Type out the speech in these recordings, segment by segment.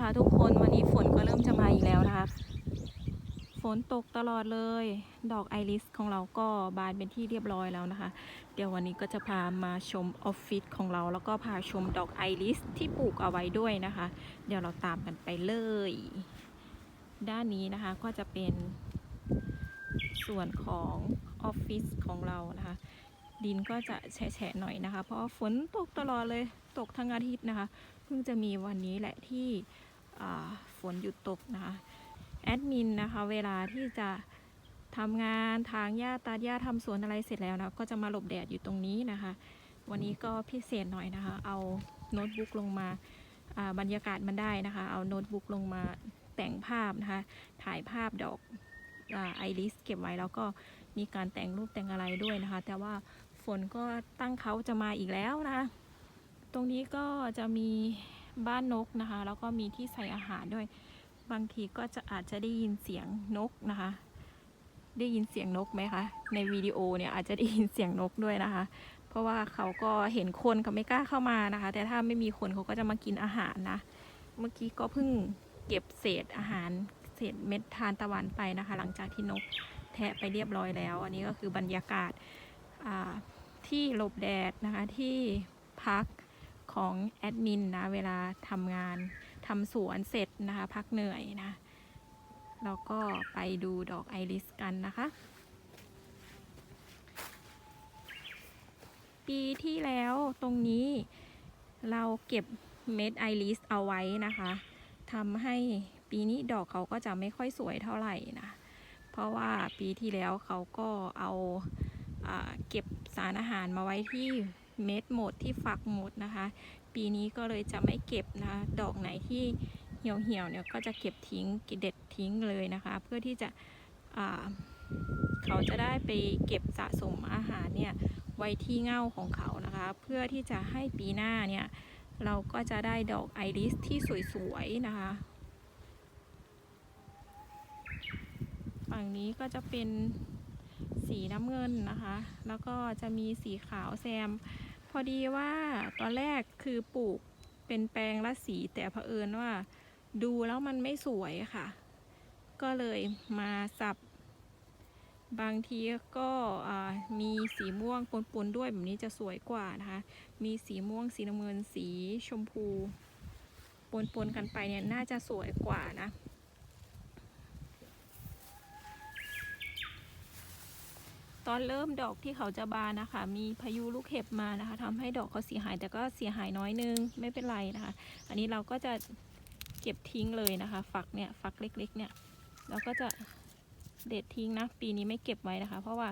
ค่ะทุกคนี้ฝนก็เริ่มจะมาอีกแล้วนะคะ ฝนตกตลอดเลย ดอกไอริสของเราก็บานเป็นที่เรียบร้อยแล้วนะคะ เดี๋ยววันนี้ก็จะพามาชมออฟฟิศของเรา แล้วก็พาชมดอกไอริสที่ปลูกเอาไว้ด้วยนะคะ เดี๋ยวเราตามกันไปเลย ด้านนี้นะคะก็จะเป็นส่วนของออฟฟิศของเรานะคะ ดินก็จะแฉะๆหน่อยนะคะ เพราะฝนตกตลอดเลยตกทั้งอาทิตย์นะคะ เพิ่งจะมีวันนี้แหละที่ฝนหยุดตกนะคะแอดมินนะคะ เวลาที่จะทำงานทางหญ้าตัดหญ้าทำสวนอะไรเสร็จแล้วนะก็จะมาหลบแดดอยู่ตรงนี้นะคะ วันนี้ก็พิเศษหน่อยนะคะ เอาโน้ตบุ๊กลงมาอ่าบรรยากาศมันได้นะคะ เอาโน้ตบุ๊กลงมาแต่งภาพนะคะ ถ่ายภาพดอกไอริสเก็บไว้แล้วก็มีการแต่งรูปแต่งอะไรด้วยนะคะ แต่ว่า ฝนก็ตั้งเขาจะมาอีกแล้วนะ ตรงนี้ก็จะมีบ้านนกนะคะ แล้วก็มีที่ใส่อาหารด้วย บางทีก็จะอาจจะได้ยินเสียงนกนะคะ ได้ยินเสียงนกไหมคะ ในวิดีโอเนี่ยอาจจะได้ยินเสียงนกด้วยนะคะ เพราะว่าเขาก็เห็นคนเขาไม่กล้าเข้ามานะคะ แต่ถ้าไม่มีคนเขาก็จะมากินอาหารนะ เมื่อกี้ก็เพิ่งเก็บเศษอาหารเศษเม็ดทานตะวันไปนะคะ หลังจากที่นกแทะไปเรียบร้อยแล้ว อันนี้ก็คือบรรยากาศ ที่หลบแดดนะคะที่พักของแอดมินนะเวลาทำงานทำสวนเสร็จนะคะพักเหนื่อยนะแล้วก็ไปดูดอกไอริสกันนะคะ ปีที่แล้วตรงนี้เราเก็บเม็ดไอริสเอาไว้นะคะทำให้ปีนี้ดอกเขาก็จะไม่ค่อยสวยเท่าไหร่นะ เพราะว่าปีที่แล้วเขาก็เอา เก็บสารอาหารมาไว้ที่เม็ดหมดที่ฝักหมดนะคะ ปีนี้ก็เลยจะไม่เก็บนะคะดอกไหนที่เหี่ยวเหี่ยวเนี่ยก็จะเก็บทิ้งเด็ดทิ้งเลยนะคะ เพื่อที่จะเขาจะได้ไปเก็บสะสมอาหารเนี่ยไว้ที่เง่าของเขานะคะ เพื่อที่จะให้ปีหน้าเนี่ยเราก็จะได้ดอกไอริสที่สวยๆนะคะฝั่งนี้ก็จะเป็น สีน้ำเงินนะคะ แล้วก็จะมีสีขาวแซม พอดีว่าตอนแรกคือปลูกเป็นแปลงละสีแต่เผอิญว่า ดูแล้วมันไม่สวยค่ะ ก็เลยมาสับบางทีก็มีสีม่วงปนๆด้วยแบบนี้จะสวยกว่านะคะ มีสีม่วง สีน้ำเงิน สีชมพูปนๆกันไปเนี่ยน่าจะสวยกว่านะ ตอนเริ่มดอกที่เขาจะบานนะคะ มีพายุลูกเห็บมานะคะทำให้ดอกเขาเสียหายแต่ก็เสียหายน้อยนึงไม่เป็นไรนะคะ อันนี้เราก็จะเก็บทิ้งเลยนะคะ ฝักเนี่ยฝักเล็กๆเนี่ยเราก็จะเด็ดทิ้งนะปีนี้ไม่เก็บไว้นะคะ เพราะว่า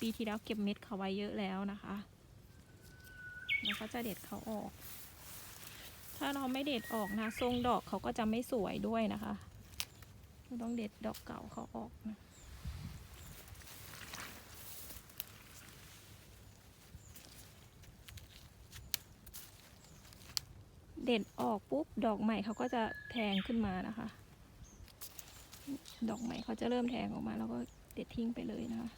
ปีที่แล้วเก็บเม็ดเขาไว้เยอะแล้วนะคะเราก็จะเด็ดเขาออก ถ้าเราไม่เด็ดออกนะทรงดอกเขาก็จะไม่สวยด้วยนะคะ ต้องเด็ดดอกเก่าเขาออกนะ เด็ดออกปุ๊บดอกใหม่เขาก็จะแทงขึ้นมานะคะ ดอกใหม่เขาจะเริ่มแทงออกมา แล้วก็เด็ดทิ้งไปเลยนะคะ